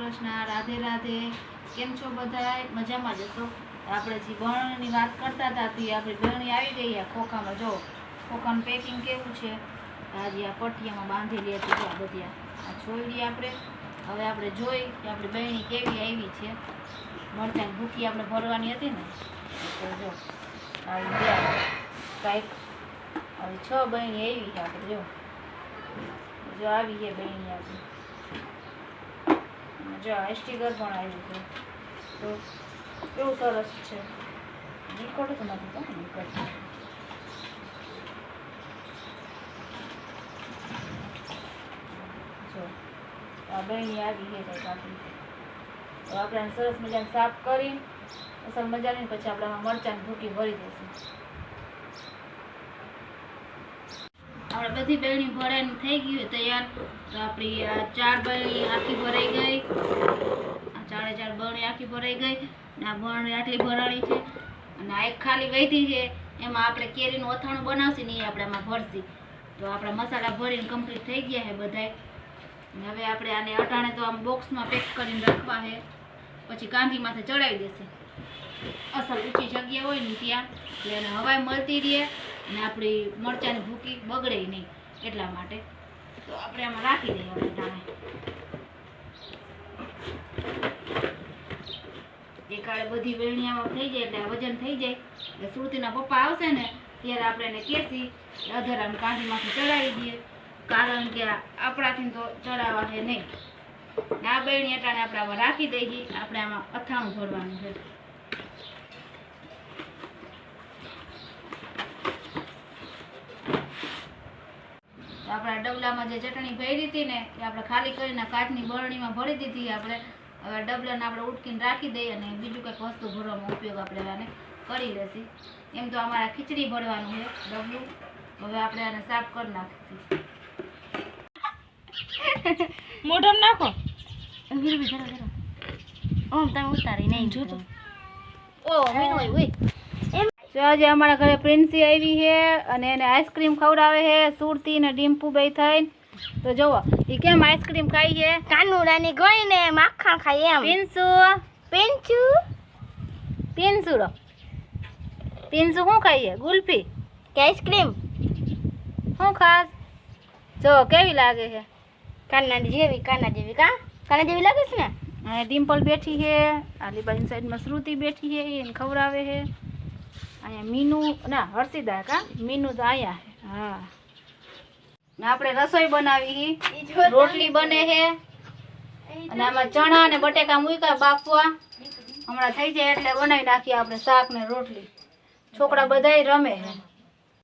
કૃષ્ણ, રાધે રાધે, કેમ છો બધા મજામાં જ હશો? આપણે જે બરણીની વાત કરતા હતા તે આપણી બરણી આવી ગઈ આ ખોખામાં. જો, ખોખાનું પેકિંગ કેવું છે? આજે આ પટિયામાં બાંધેલી હતી આ બધી આ. છોડી આપણે. હવે આપણે જોઈ કે આપણી બહેણી કેવી આવી છે. મરચાંની ભૂકી આપણે ભરવાની હતી ને? તો જો, આવી ગયા. કાંઈક હવે છ બહેણી આવી આપણે, જો. જો આવી છે બહેણી આપણી. જો સ્ટીકર પણ આવ્યું છે. તો કેવું સરસ છે. નીકળે તો નથી તો નીકળશે જો, આ બહેણી આવી છે કાપી તો આપણે સરસ મજાને સાફ કરી, અસલ મજાની પછી આપણે મરચાંની ભૂકી ભરી દઈશું. આપણે બધી બહેણી ભરાઈને થઈ ગયું તૈયાર. તો આપણી આ ચાર બહેણી આખી ભરાઈ ગઈ. આ ચારે ચાર બરણી આખી ભરાઈ ગઈ. અને આ બરણી આટલી ભરાણી છે. અને આ એક ખાલી વૈધી છે. એમાં આપણે કેરીનું અથાણું બનાવશે ને એ આપણે એમાં ભરશી. તો આપણા મસાલા ભરીને કમ્પ્લીટ થઈ ગયા છે બધાય. હવે આપણે આને અટાણે તો આમ બોક્સમાં પેક કરીને રાખવા છે. પછી કાંધીમાંથી ચડાવી દેશે. અસલ ઊંચી જગ્યા હોય ને ત્યાં. એટલે એને હવાઈ મળતી રહે. અને આપણી મરચાંની ભૂકી બગડે નહીં એટલા માટે. તો આપણે આમાં રાખી દઈએ આપણે ટાણે એકાળે બધી વેણિયામાં થઈ જાય એટલે વજન થઈ જાય. એટલે સુરતીના પપ્પા આવશે ને, ત્યારે આપણે એને કેસી અધરામ કાંધીમાંથી ચડાવી દઈએ. કારણ કે આપણાથી તો ચડાવવા છે નહીં. આ બેણી અટાણે આપણે આમાં રાખી દઈએ. આપણે આમાં અથાણું ભરવાનું છે તો આપણા ડબલામાં જે ચટણી ભરી હતી ને એ આપણે ખાલી કરીને કાચની બરણીમાં ભરી દીધી. આપણે હવે ડબલાને આપણે ઉટકીને રાખી દઈએ અને બીજું કંઈક વસ્તુ ભરવામાં ઉપયોગ આપણે આને કરી લેશી. એમ તો અમારા ખીચડી ભરવાનું છે ડબલું. હવે આપણે આને સાફ કરી નાખીશું. મોઢમ નાખો. જરા જરા ઓમ તમે ઉતારી નહીં જોતો ઓ હોય હોય જો આજે અમારા ઘરે પ્રિન્સી આવી છે અને એને આઈસ્ક્રીમ ખવડાવે છે સુરતી ને ડીમ્પુ બે થઈને. તો જુઓ એ કેમ આઈસ્ક્રીમ ખાઈ છે? કાનુડાની ગોઈ ને માખણ ખાઈ એમ. પિન્સુ. પેંચુ પિન્સુ રો. પિન્સુ શું ખાઈએ ગુલ્ફી. કે આઈસ્ક્રીમ? શું ખાસ? જો કેવી લાગે છે? કાના જેવી કાના જેવી કા? કાના જેવી લાગે છે ને? ડિમ્પલ બેઠી છે આલી બાજુ સાઈડમાં શ્રુતિ બેઠી છે એને ખવડાવે છે. અહીંયા મીનુ ના હર્ષિદા કા? મીનુ તો અહીંયા હા. ને આપણે રસોઈ બનાવી. રોટલી બને છે. અને આમાં ચણા ને બટેકા મૂક્યા બાફવા. હમણાં થઈ જાય એટલે બનાવી નાખીએ આપણે શાક ને રોટલી. છોકરા બધાય રમે છે.